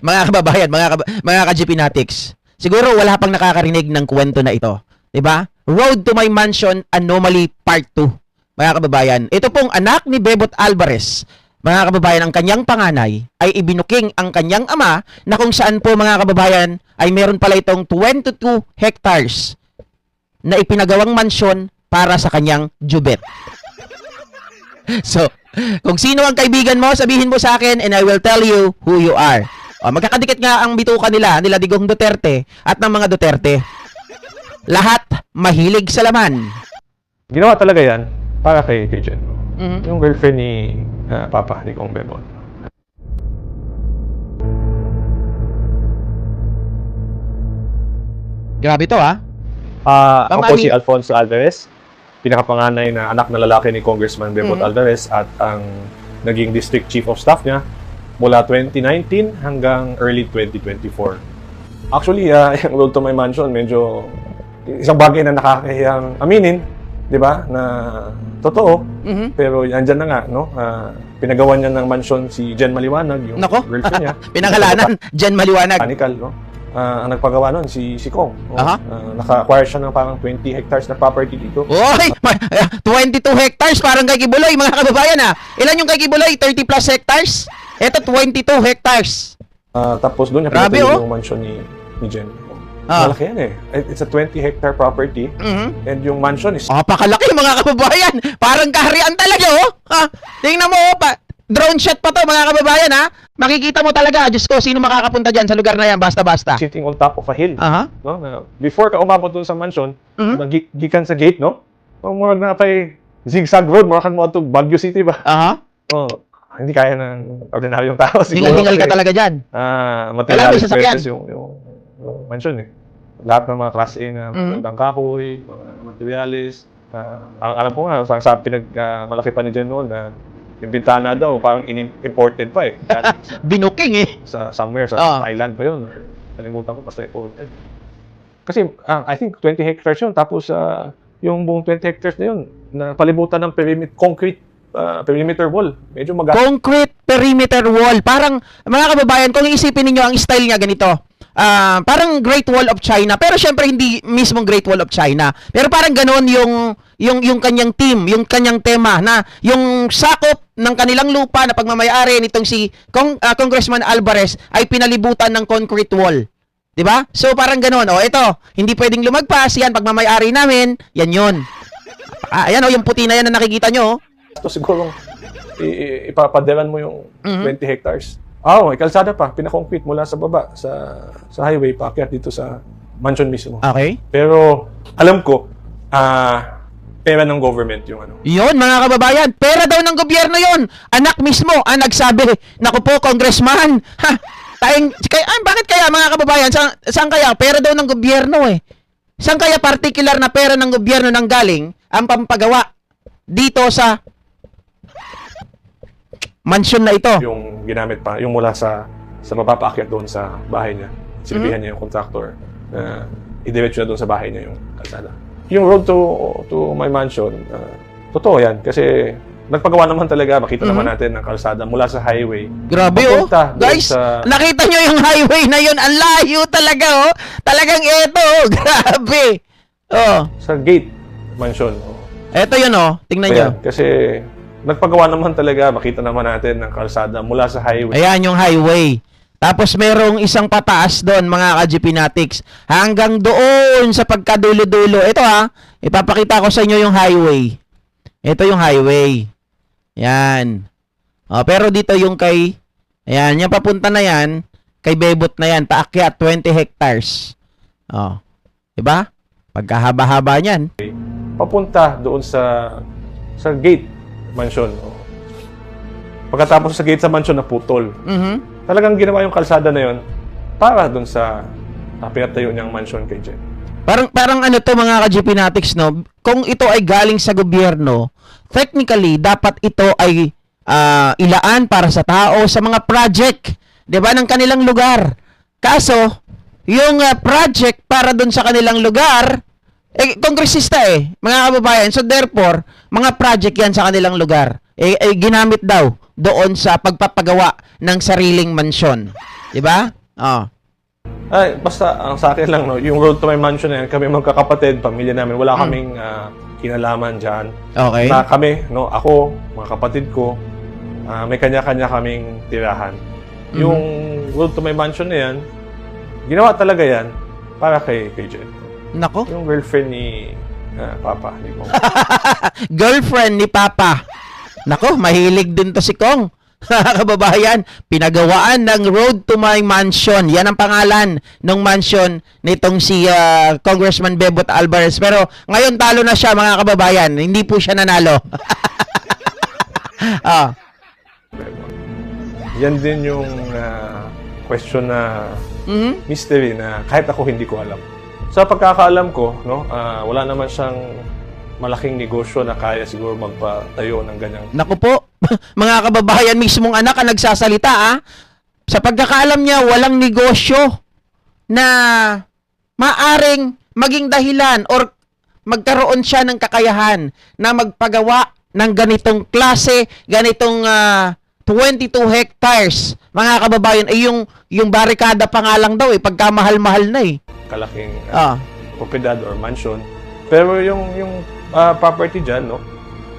mga kababayan, mga kab- mga ka-GPnatics. Siguro wala pang nakakarinig ng kwento na ito, 'di ba? Road to my mansion anomaly part 2. Mga kababayan, ito pong anak ni Bebot Alvarez. Mga kababayan, ang kanyang panganay ay ibinuking ang kanyang ama na kung saan po mga kababayan ay meron pala itong 22 hectares na ipinagawang mansyon para sa kanyang jubet. So, kung sino ang kaibigan mo, sabihin mo sa akin and I will tell you who you are. O, magkakadikit nga ang bituka nila, nila Digong Duterte at ng mga Duterte. Lahat mahilig sa laman. Ginawa talaga yan para kay, Jen. Mhm. Yung girlfriend ni ah, Papa, ni Kong Bebon. Grabe to ah. Ah, Ma'am ako po si Alfonso Alvarez, pinakapanganay na anak na lalaki ni Congressman Bebot Mhm. Alvarez at ang naging District Chief of Staff niya mula 2019 hanggang early 2024. Actually, ah, yung road to my mansion, medyo isang bagay na nakakahiyang aminin, di ba, na totoo. Mhm. Pero andyan na nga, no? Ah, pinagawa niya ng mansion si Jen Maliwanag, yung Nako. girlfriend niya. Pinangalanan, Jen Maliwanag. Mechanical, no? Ah, ang nagpagawa nun, si, si Kong. no? Aha. Ah, naka-acquire siya ng parang 20 hectares na property dito. Oy, ma- 22 hectares parang kay Kibuloy mga kababayan ah. Ilan yung kay Kibuloy? 30 plus hectares? Ito 22 hectares. Ah, tapos doon niya Grabe, oh. yung mansion ni, ni Jen. Ah. Malaki yan eh. It's a 20 hectare property Mhm. and yung mansion is Oh, pakalaki mga kababayan. Parang kaharian talaga, oh. Ha? Tingnan mo, oh, pa. Drone shot pa to, mga kababayan, ha? Makikita mo talaga, Diyos ko, sino makakapunta dyan sa lugar na yan, basta-basta. sitting on top of a hill. Aha. No? Na before ka umabot doon sa mansion, Mhm. mm gikan sa gate, no? Kung mo na pa'y zigzag road, mo mo to Baguio City ba? Aha. Oh, hindi kaya ng ordinaryong tao siguro. Hingal-hingal ka talaga dyan. Ah, material expenses yung, yung, yung mansion eh. Lahat ng mga class A na Mhm. mm kahoy, mga materialis. ang alam ko nga, sa, sa pinag, ah, malaki pa ni Jen noon na yung bintana daw, parang imported pa eh. Binuking, eh. sa somewhere, sa Ah. Thailand pa yun. Kalimutan ko, basta imported. Kasi, ah, I think 20 hectares yun. Tapos, ah, yung buong 20 hectares na yun, na palibutan ng perimeter, concrete ah, perimeter wall. Medyo mag Concrete perimeter wall. Parang, mga kababayan, kung iisipin ninyo ang style niya ganito, ah, parang Great Wall of China. Pero syempre, hindi mismong Great Wall of China. Pero parang ganoon yung, yung, yung kanyang team, yung kanyang tema, na yung sakop ng kanilang lupa na pagmamayari nitong si Cong, ah, Congressman Alvarez ay pinalibutan ng concrete wall. 'Di ba? So parang ganoon. Oh, ito, hindi pwedeng lumagpas. Yan pagmamayari namin. Yan 'yon. Ah, ayan oh, yung puti na yan na nakikita nyo. oh. Ito siguro, i- i- ipapadelan mo yung Mhm. 20 hectares. Ah, oh, may kalsada pa, pinakoncrete mula sa baba, sa sa highway, paakyat dito sa mansion mismo. Okay. Pero, alam ko, ah, pera ng government yung ano. Yon mga kababayan, pera daw ng gobyerno yon. Anak mismo ang nagsabi, naku po, congressman. Ha, tayong, kaya, ah, bakit kaya mga kababayan, saan, saan kaya? Pera daw ng gobyerno eh. Saan kaya particular na pera ng gobyerno nang galing ang pampagawa dito sa mansion na ito? Yung ginamit pa, yung mula sa sa baba paakyat doon sa bahay niya. Silbihan niya yung contractor na idiretso na doon sa bahay niya yung kalsada. Yung road to to my mansion, ah, totoo yan. Kasi nagpagawa naman talaga, makita naman natin ang kalsada mula sa highway. Grabe oh. Guys, sa- nakita nyo yung highway na yun. Ang layo talaga oh. Talagang eto oh. Grabe. Oh. sa gate mansion. Oh. Eto yun oh. Tingnan nyo. Ayan, kasi nagpagawa naman talaga, makita naman natin ang kalsada mula sa highway. Ayan yung highway. Tapos merong isang pataas doon mga ka-GPnatics. Hanggang doon sa pagkadulo-dulo. Ito ha, ipapakita ko sa inyo yung highway. Ito yung highway. Yan. O, pero dito yung kay, ayan, yung papunta na yan, kay Bebot na yan, paakyat, 20 hectares. O, diba? Pagkahaba-haba niyan. papunta doon sa sa gate mansion. Oh. Pagkatapos sa gate sa mansion na putol. Mhm. Talagang ginawa yung kalsada na yon para doon sa uh, pinatayo niyang mansion kay Jen. Parang parang ano to mga ka-GPnatics no, kung ito ay galing sa gobyerno, technically dapat ito ay ah, ilaan para sa tao sa mga project, 'di ba, ng kanilang lugar. Kaso, yung ah, project para doon sa kanilang lugar eh kongresista eh, mga kababayan. So therefore, mga project 'yan sa kanilang lugar. Eh, eh ginamit daw doon sa pagpapagawa ng sariling mansyon. 'Di ba? Oh. Ay, basta ang sa akin lang, no, yung road to my mansion na yan, kami magkakapatid, pamilya namin, wala kaming ah, kinalaman dyan. Okay. Na kami, no, ako, mga kapatid ko, ah, may kanya-kanya kaming tirahan. Yung road to my mansion na yan, ginawa talaga yan para kay, kay Jen. Nako. Yung girlfriend ni ah, Papa, ni Kong. girlfriend ni Papa. Nako, mahilig din to si Kong. Kababayan, pinagawaan ng Road to My Mansion. Yan ang pangalan ng mansion nitong si ah, Congressman Bebot Alvarez. Pero ngayon talo na siya mga kababayan. Hindi po siya nanalo. ah, Yan din yung ah, question na mhm. mystery na kahit ako hindi ko alam. Sa pagkakaalam ko, no, ah, wala naman siyang malaking negosyo na kaya siguro magpatayo ng ganyang Naku po, mga kababayan, mismong anak ang nagsasalita ah. Sa pagkakaalam niya, walang negosyo na maaring maging dahilan or magkaroon siya ng kakayahan na magpagawa ng ganitong klase, ganitong ah, 22 hectares. Mga kababayan, ay yung, yung barikada pa nga lang daw eh, pagkamahal-mahal na eh. Kalaking Ah, ah, propiedad or mansion. Pero yung yung ah, property diyan, no.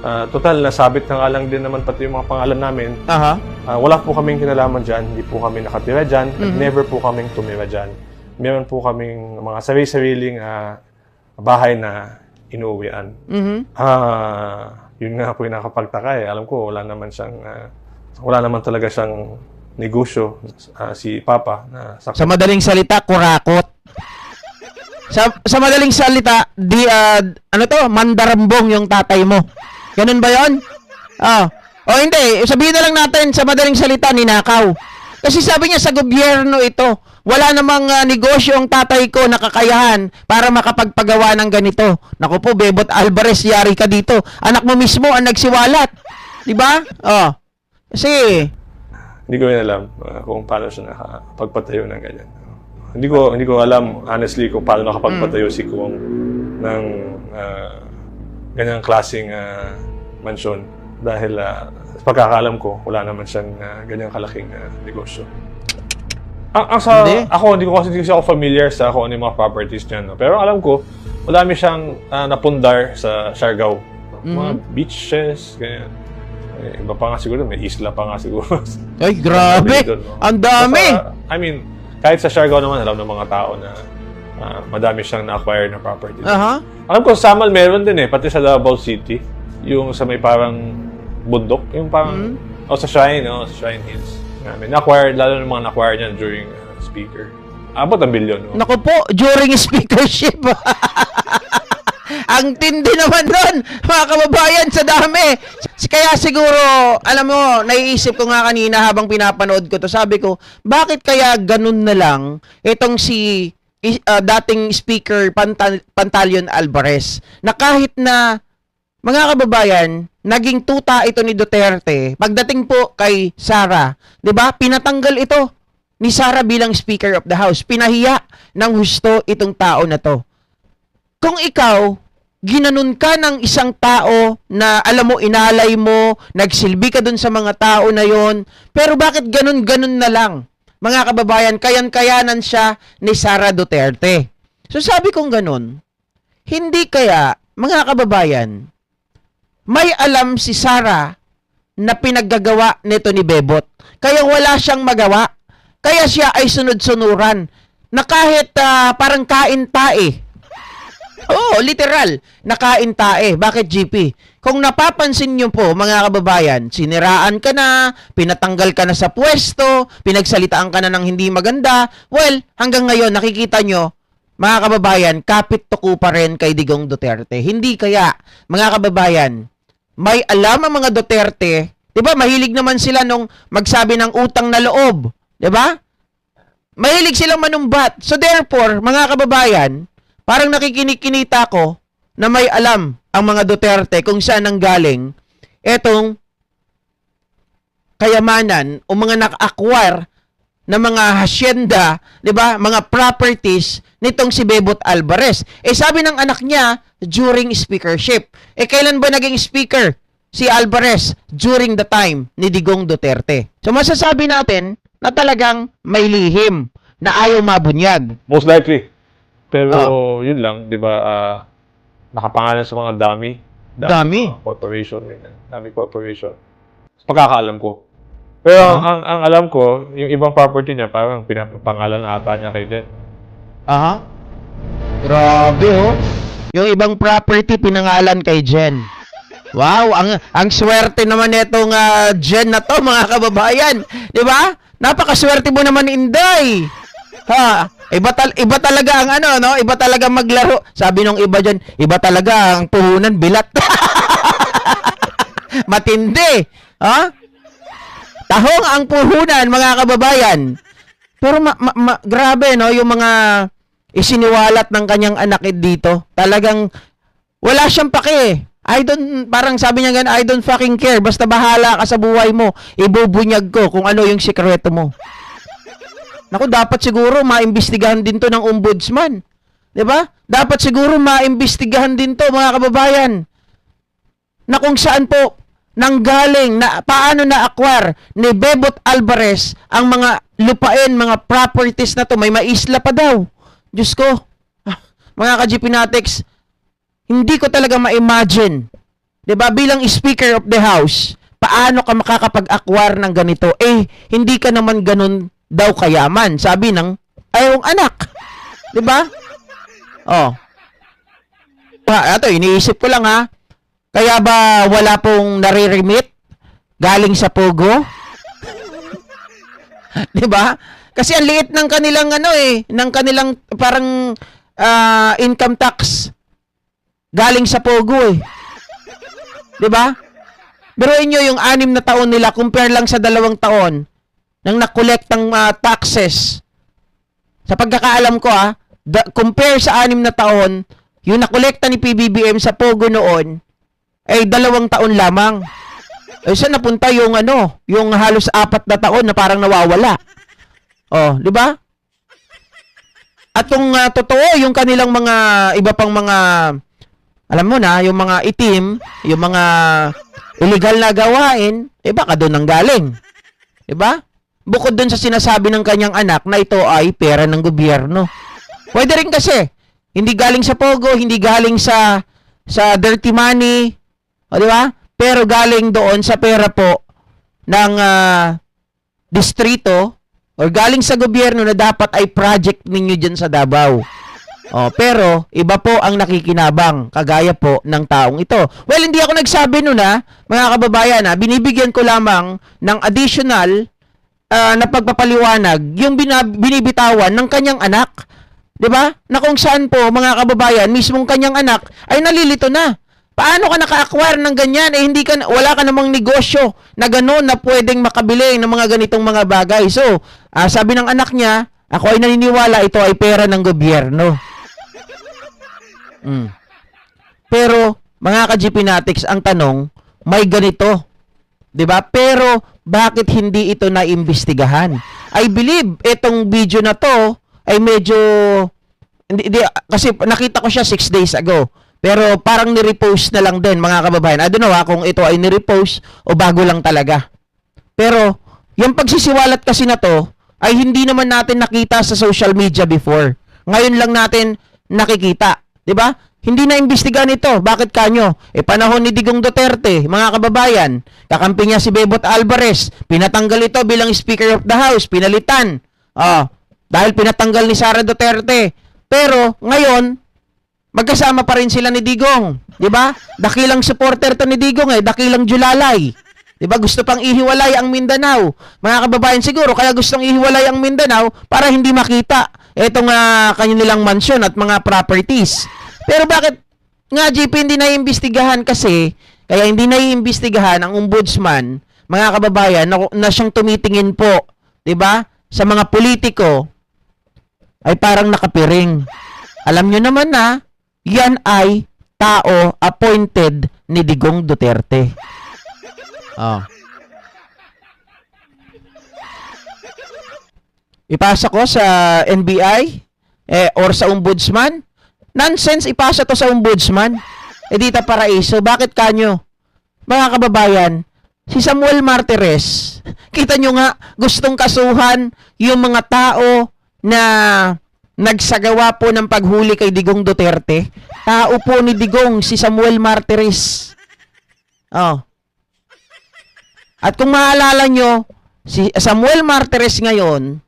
ah, total nasabit na nga lang din naman pati yung mga pangalan namin. aha. Ah, wala po kaming kinalaman diyan, hindi po kami nakatira diyan, Mhm. never po kaming tumira diyan. Meron po kaming mga sarili-sariling ah, bahay na inuuwian. Mhm. Ah, yun nga po yung nakapagtaka eh. Alam ko wala naman siyang ah, wala naman talaga siyang negosyo ah, si Papa na sa Sa madaling salita, kurakot. Sa, sa madaling salita, di, ah, ano to, mandarambong yung tatay mo. Ganun ba yon? Ah. O hindi, sabihin na lang natin sa madaling salita, ninakaw. Kasi sabi niya sa gobyerno ito, wala namang ah, negosyo ang tatay ko na kakayahan para makapagpagawa ng ganito. Naku po, Bebot Alvarez, yari ka dito. Anak mo mismo ang nagsiwalat. Di ba? Oh. Kasi, Hindi ko alam ah, kung paano siya nakapagpatayo ng ganyan. Hindi ko hindi ko alam honestly kung paano nakapagpatayo si Kuwang ng ah, ganyang klaseng ah, mansyon dahil ah, sa pagkakaalam ko wala naman siyang ah, ganyang kalaking ah, negosyo. Ang, ang sa Hindi. ako hindi ko kasi hindi kasi ako familiar sa kung ano yung mga properties niya no. Pero alam ko madami siyang ah, napundar sa Siargao. Mga beaches, ganyan. Eh, iba pa nga siguro, may isla pa nga siguro. ay grabe. Doon, no? Ang dami. Basta, I mean, kahit sa Siargao naman, alam ng mga tao na ah, madami siyang na-acquire na property. Aha. Alam ko, sa Samal meron din eh, pati sa Davao City. Yung sa may parang bundok, yung parang, o sa Shrine, no? sa Shrine Hills. May na-acquire, lalo ng mga na-acquire niya during ah, speaker. Abot ang bilyon. No? Naku po, during speakership. Ang tindi naman doon, mga kababayan, sa dami. Kaya siguro, alam mo, naiisip ko nga kanina habang pinapanood ko to, sabi ko, bakit kaya ganun na lang itong si ah, dating speaker Pantal- Pantalion Alvarez na kahit na mga kababayan, naging tuta ito ni Duterte. Pagdating po kay Sara, 'di ba? Pinatanggal ito ni Sara bilang Speaker of the House. Pinahiya ng husto itong tao na to. Kung ikaw, ginanon ka ng isang tao na alam mo, inalay mo, nagsilbi ka dun sa mga tao na yon, pero bakit ganun-ganun na lang? Mga kababayan, kayan-kayanan siya ni Sara Duterte. So sabi kong ganun, hindi kaya, mga kababayan, may alam si Sara na pinaggagawa nito ni Bebot. Kaya wala siyang magawa. Kaya siya ay sunod-sunuran na kahit ah, parang kain tae. Oo, literal. Nakain tae. Bakit GP? Kung napapansin nyo po, mga kababayan, siniraan ka na, pinatanggal ka na sa pwesto, pinagsalitaan ka na ng hindi maganda, well, hanggang ngayon, nakikita nyo, mga kababayan, kapit tuko pa rin kay Digong Duterte. Hindi kaya, mga kababayan, may alam ang mga Duterte, 'di ba? Mahilig naman sila nung magsabi ng utang na loob, 'di ba? Mahilig silang manumbat. So therefore, mga kababayan, parang nakikinig-kinita ko na may alam ang mga Duterte kung saan ang galing etong kayamanan o mga nak-acquire na mga hacienda, 'di ba? Mga properties nitong si Bebot Alvarez. Eh sabi ng anak niya during speakership. Eh kailan ba naging speaker si Alvarez during the time ni Digong Duterte. So masasabi natin na talagang may lihim na ayaw mabunyag. Most likely. Pero yun lang, di ba, ah, nakapangalan sa mga dami. Dami. ah, corporation, ganyan. Dami corporation. Sa pagkakaalam ko. Pero Ah. ang, ang alam ko, yung ibang property niya, parang pinapangalan ata niya kay Jen. Aha. Grabe oh. Yung ibang property pinangalan kay Jen. Wow, ang ang swerte naman nitong ah, Jen na to mga kababayan, 'di ba? Napakaswerte mo naman Inday. Ha, iba tal iba talaga ang ano no, iba talaga maglaro. Sabi nung iba diyan, iba talaga ang puhunan bilat. Matindi. Ha? Tahong ang puhunan mga kababayan. Pero ma- ma- ma- grabe no, yung mga isiniwalat ng kanyang anak dito. Talagang wala siyang pake. I don't, parang sabi niya ganun, I don't fucking care. Basta bahala ka sa buhay mo. Ibubunyag ko kung ano yung sikreto mo. Naku, dapat siguro maimbestigahan din to ng ombudsman. 'Di ba? Dapat siguro maimbestigahan din to mga kababayan. Na kung saan po nanggaling na paano na-acquire ni Bebot Alvarez ang mga lupain, mga properties na to. May maisla pa daw. Diyos ko. Mga ka-GP Natex, hindi ko talaga ma-imagine. 'Di ba bilang Speaker of the House, paano ka makakapag-acquire ng ganito? Eh, hindi ka naman ganun daw kayaman, sabi ng ayong anak. 'Di ba? Oh. Pa, ito, iniisip ko lang ha. Kaya ba wala pong nare-remit galing sa Pogo? 'Di ba? Kasi ang liit ng kanilang ano eh, ng kanilang parang ah, income tax galing sa Pogo eh. 'Di ba? Pero inyo yung anim na taon nila compare lang sa dalawang taon nang nakolektang ah, taxes. Sa pagkakaalam ko ah, da- compare sa anim na taon, yung nakolekta ni PBBM sa Pogo noon ay dalawang taon lamang. Eh saan napunta yung ano, yung halos apat na taon na parang nawawala. Oh, di ba? At kung ah, totoo yung kanilang mga iba pang mga alam mo na, yung mga itim, yung mga illegal na gawain, eh baka doon ang galing. 'Di ba? Bukod doon sa sinasabi ng kanyang anak na ito ay pera ng gobyerno. Pwede rin kasi hindi galing sa pogo, hindi galing sa sa dirty money, o di ba? Pero galing doon sa pera po ng ah, distrito or galing sa gobyerno na dapat ay project ninyo dyan sa Davao. Oh, pero iba po ang nakikinabang kagaya po ng taong ito. Well, hindi ako nagsabi no na, mga kababayan, ha, binibigyan ko lamang ng additional ah, na pagpapaliwanag yung binibitawan ng kanyang anak. 'Di ba? Na kung saan po mga kababayan, mismong kanyang anak ay nalilito na. Paano ka naka-acquire ng ganyan? Eh hindi ka wala ka namang negosyo na gano'n na pwedeng makabili ng mga ganitong mga bagay. So, ah, sabi ng anak niya, ako ay naniniwala ito ay pera ng gobyerno. Mm. Pero, mga ka-GP Natics, ang tanong, may ganito. 'Di ba? Pero, bakit hindi ito naimbestigahan? I believe, itong video na to, ay medyo, hindi, hindi, kasi nakita ko siya 6 days ago. Pero parang ni-repost na lang din, mga kababayan. I don't know ha, kung ito ay ni-repost o bago lang talaga. Pero, yung pagsisiwalat kasi na to, ay hindi naman natin nakita sa social media before. Ngayon lang natin nakikita. 'Di ba? Hindi na imbestigahan ito. Bakit kanyo? Eh, panahon ni Digong Duterte, mga kababayan, kakampi niya si Bebot Alvarez, pinatanggal ito bilang Speaker of the House, pinalitan. Ah, dahil pinatanggal ni Sara Duterte. Pero, ngayon, magkasama pa rin sila ni Digong. 'Di ba? Dakilang supporter to ni Digong eh, dakilang Julalay. 'Di ba? Gusto pang ihiwalay ang Mindanao. Mga kababayan siguro kaya gustong ihiwalay ang Mindanao para hindi makita itong uh, kanilang mansyon at mga properties. Pero bakit nga JP hindi naiimbestigahan kasi kaya hindi naiimbestigahan ang ombudsman, mga kababayan, na, na siyang tumitingin po, 'di ba? Sa mga politiko ay parang nakapiring. Alam nyo naman na, yan ay tao appointed ni Digong Duterte. Oh. Ipasa ko sa NBI eh, or sa ombudsman. Nonsense, ipasa to sa ombudsman. Edita Paraiso, bakit kanyo? mga kababayan, si Samuel Martires, kita nyo nga, gustong kasuhan yung mga tao na nagsagawa po ng paghuli kay Digong Duterte. Tao po ni Digong, si Samuel Martires. Oh. At kung maalala nyo, si Samuel Martires ngayon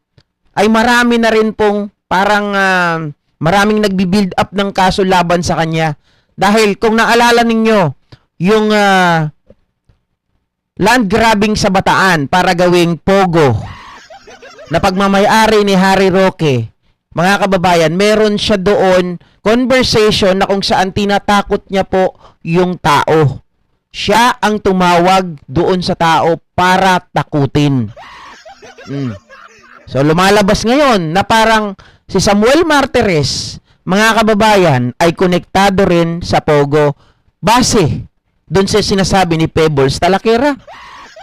ay marami na rin pong parang ah, maraming nagbi-build up ng kaso laban sa kanya. Dahil kung naalala ninyo, yung ah, land grabbing sa Bataan para gawing pogo na pagmamayari ni Harry Roque, mga kababayan, meron siya doon conversation na kung saan tinatakot niya po yung tao. Siya ang tumawag doon sa tao para takutin. Mm. So lumalabas ngayon na parang si Samuel Martires, mga kababayan, ay konektado rin sa Pogo base doon sa sinasabi ni Pebbles Talakera.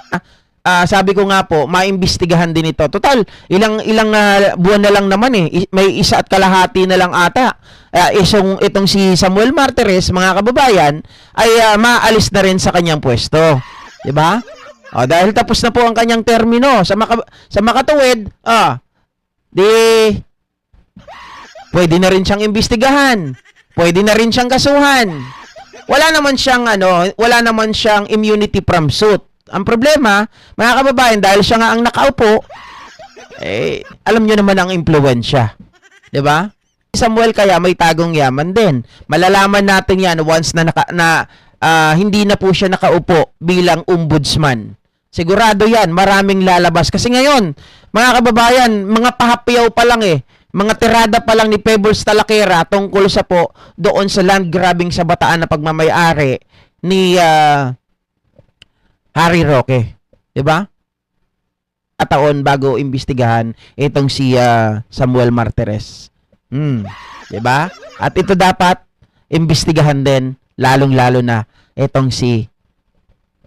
Ah, ah, sabi ko nga po, maimbestigahan din ito. Total, ilang ilang ah, buwan na lang naman eh. May isa at kalahati na lang ata. Ah, isong itong si Samuel Martires, mga kababayan, ay ah, maalis na rin sa kanyang pwesto. 'Di ba? Oh, dahil tapos na po ang kanyang termino sa maka, sa makatuwid, ah, di pwede na rin siyang imbestigahan. Pwede na rin siyang kasuhan. Wala naman siyang ano, wala naman siyang immunity from suit. Ang problema, mga kababayan, dahil siya nga ang nakaupo, eh, alam niyo naman ang impluwensya. 'Di ba? Samuel kaya may tagong yaman din. Malalaman natin 'yan once na naka, na ah, hindi na po siya nakaupo bilang ombudsman. Sigurado 'yan, maraming lalabas kasi ngayon, mga kababayan, mga pahapiyaw pa lang eh. Mga tirada pa lang ni Pebbles Talakera tungkol sa po doon sa land grabbing sa Bataan na pagmamayari ni ah, Harry Roque. 'Di ba? At taon bago imbestigahan itong si ah, Samuel Martires. Hmm, 'di ba? At ito dapat imbestigahan din lalong-lalo na itong si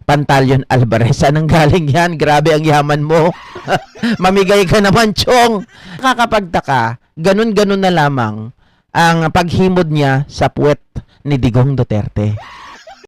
Pantalion Alvarez. Anong galing yan? Grabe ang yaman mo. Mamigay ka naman, Chong. Nakakapagtaka, ganun-ganun na lamang ang paghimod niya sa puwet ni Digong Duterte.